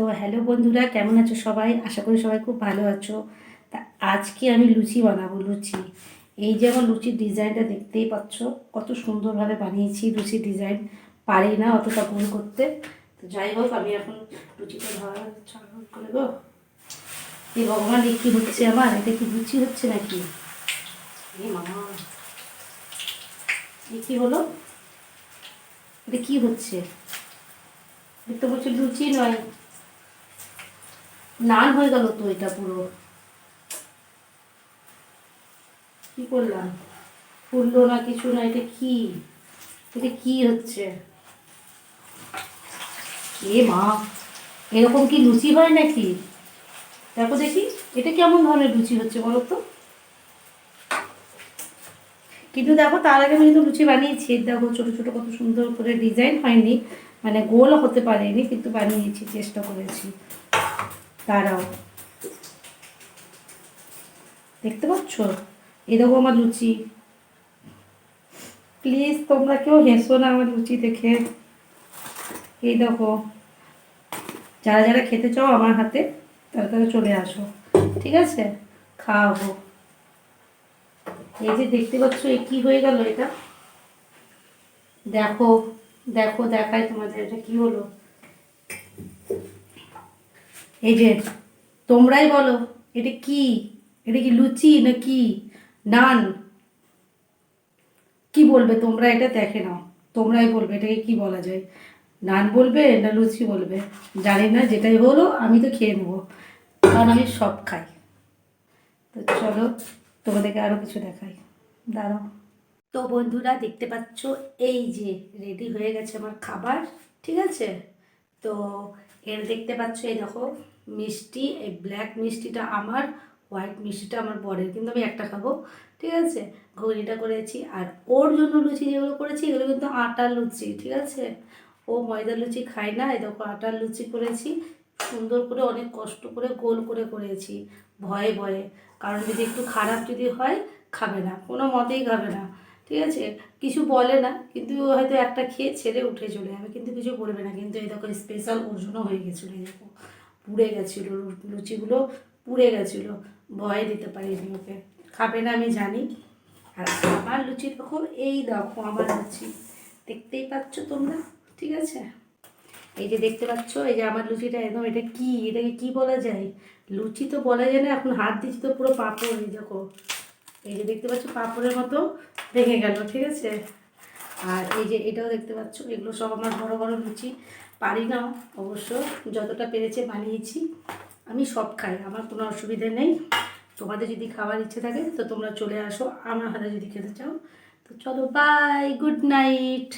তো হ্যালো বন্ধুরা, কেমন আছো সবাই? আশা করি সবাই খুব ভালো আছো। তা আজকে আমি লুচি বানাবো, লুচি। এই যে আমার লুচির ডিজাইনটা দেখতেই পাচ্ছ, কত সুন্দরভাবে বানিয়েছি লুচির ডিজাইন। পারি না অতটা ভুল করতে। তো যাই হোক, আমি এখন লুচিটা ধরা করে গো এই ভগবান কী হচ্ছে আমার এটা কি লুচি হচ্ছে নাকি? মামা এ কী হলো? এটা কি হচ্ছে? এটা বলছে লুচি নয়। নান হয়ে গেল তো এটা পুরো। কি করলাম? ফুললো না কিছু না, এটা কি? এটা কি হচ্ছে? এ মা? এরকম কি লুচি হয় নাকি? দেখো দেখি, এটা কেমন ধরনের লুচি হচ্ছে বলো তো? কিন্তু দেখো, তার আগে আমি কিন্তু লুচি বানিয়েছি। দেখো, ছোটো ছোটো কত সুন্দর করে ডিজাইন হয়নি। মানে গোল হতে পারেনি, কিন্তু বানিয়েছি, চেষ্টা করেছি। দাঁড়াও। দেখতে পাচ্ছ? দেখো আমার লুচি প্লিজ তোমরা কেউ হেসো না আমার লুচি দেখে। এই দেখো, যারা যারা খেতে চাও আমার হাতে, তারা তারা চলে আসো। ঠিক আছে? খাওয়াবো। এই যে দেখতে পাচ্ছ, এ কি হয়ে গেল এটা? দেখো দেখো, দেখাই তোমাদের এটা কি হলো। এই যে, তোমরাই বলো, এটা কি? এটা কি লুচি না কি নান? কি বলবে? তোমরা এটা দেখে নাও। তোমরাই বলবে এটাকে কি বলা যায়। নান বলবে না লুচি বলবে। জানি না, যেটাই হলো আমি তো খেয়ে নেব। কারণ আমি সব খাই। তো চলো, তোমাদেরকে আরও কিছু দেখাই। দাঁড়াও। তো বন্ধুরা, দেখতে পাচ্ছ, এই যে রেডি হয়ে গেছে আমার খাবার, ঠিক আছে? তো এর দেখতে পাচ্ছ এই দেখো, মিষ্টি, এই ব্ল্যাক মিষ্টিটা আমার হোয়াইট মিষ্টিটা আমার বরের, কিন্তু আমি একটা খাব, ঠিক আছে? ঘুগনিটা করেছি, আর ওর জন্য লুচি যেগুলো করেছি, এগুলো কিন্তু আটার লুচি, ঠিক আছে? ও ময়দার লুচি খায় না, এই দেখো আটার লুচি করেছি, সুন্দর করে, অনেক কষ্ট করে, গোল করে করেছি, ভয়ে ভয়ে। কারণ যদি একটু খারাপ যদি হয়, খাবে না, কোনো মতেই খাবে না। ঠিক আছে? কিছু বলে না, কিন্তু হয়তো একটা খেয়ে ছেড়ে উঠে চলে যাবে, কিন্তু কিছু বলবে না। কিন্তু এই দেখো স্পেশাল ওর জন্য হয়ে গেছিল, এই দেখো, পুড়ে গেছিল লুচিগুলো পুড়ে গেছিল। ভয় দিতে পারিনি ওকে খাবে না আমি জানি। আর আমার লুচি দেখো, এই দেখো, আমার লুচি। দেখতেই পাচ্ছ তোমরা? ঠিক আছে? এই যে দেখতে পাচ্ছ, এই যে আমার লুচিটা একদম, এটা কি? এটাকে কি বলা যায়? লুচি তো বলা যায় না, এখন হাত দিচ্ছি তো পুরো পাঁপড় এই দেখো। এই যে দেখতে পাচ্ছ পাপড়ের মতো ভেঙে গেল, ঠিক আছে? আর এই যে এটাও দেখতে পাচ্ছ, এগুলো সব আমার বড় বড় লুচি। পারি না অবশ্য, যতটা পেরেছে বানিয়েছি, আমি সব খাই, আমার কোনো অসুবিধে নেই। তোমাদের যদি খাওয়ার ইচ্ছে থাকে, তো তোমরা চলে আসো, আমার হাতে যদি খেতে চাও। তো চলো বাই গুড নাইট